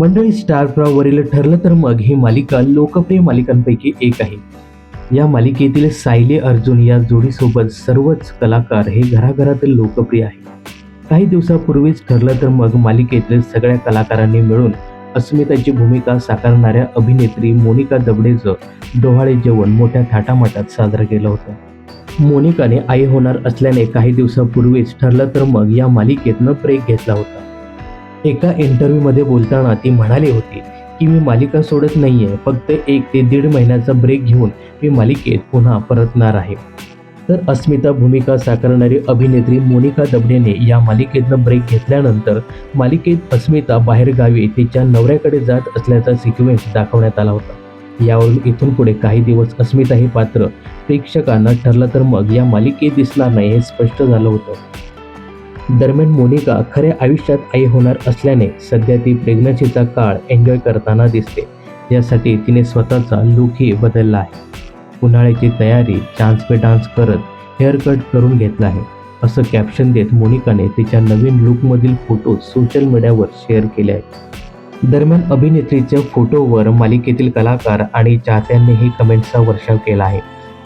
मंडळी स्टार प्रवाहवरील ठरलं तर मग ही मालिका लोकप्रिय मालिकांपैकी एक आहे. या मालिकेतील सायली अर्जुन या जोडीसोबत सर्वच कलाकार हे घराघरातील लोकप्रिय आहे काही दिवसापूर्वीच ठरलं तर मग मालिकेतील सगळ्या कलाकारांनी मिळून अस्मिताची भूमिका साकारणाऱ्या अभिनेत्री मोनिका दबडेचं डोहाळे जेवण मोठ्या थाटामाटात साजरं केलं होतं. मोनिकाने आई होणार असल्याने काही दिवसापूर्वीच ठरलं तर मग या मालिकेतनं ब्रेक घेतला होता. एका इंटरव्ह्यूमध्ये बोलताना ती म्हणाली होती की मी मालिका सोडत नाही आहे फक्त एक ते दीड महिन्याचा ब्रेक घेऊन मी मालिकेत पुन्हा परतणार आहे. तर अस्मिता भूमिका साकारणारी अभिनेत्री मोनिका दबडेने या मालिकेतनं ब्रेक घेतल्यानंतर मालिकेत अस्मिता बाहेरगावी तिच्या नवऱ्याकडे जात असल्याचा सिक्वेन्स दाखवण्यात आला होता. यावरून इथून पुढे काही दिवस अस्मिता हे पात्र प्रेक्षकांना ठरलं तर मग या मालिकेत दिसणार नाही हे स्पष्ट झालं होतं. दरम्यान मोनिका खऱ्या आयुष्यात आई होणार असल्याने सध्या ती प्रेग्नन्सीचा काळ एन्जॉय करताना दिसते. यासाठी तिने स्वतःचा लुकही बदलला आहे. उन्हाळ्याची तयारी चान्स पे डान्स करत हेअर कट करून घेतला आहे. असं कॅप्शन देत मोनिकाने तिच्या नवीन लुकमधील फोटो सोशल मीडियावर शेअर केले आहेत. दरम्यान अभिनेत्रीच्या फोटोवर मालिकेतील कलाकार आणि चाहत्यांनीही कमेंट्सचा वर्षाव केला आहे.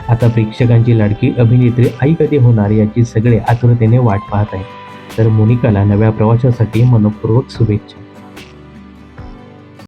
आता प्रेक्षकांची लाडकी अभिनेत्री आई कधी होणार याची सगळे आतुरतेने वाट पाहत आहे तर मोनिकाला नव्या प्रवासासाठी मनपूर्वक शुभेच्छा.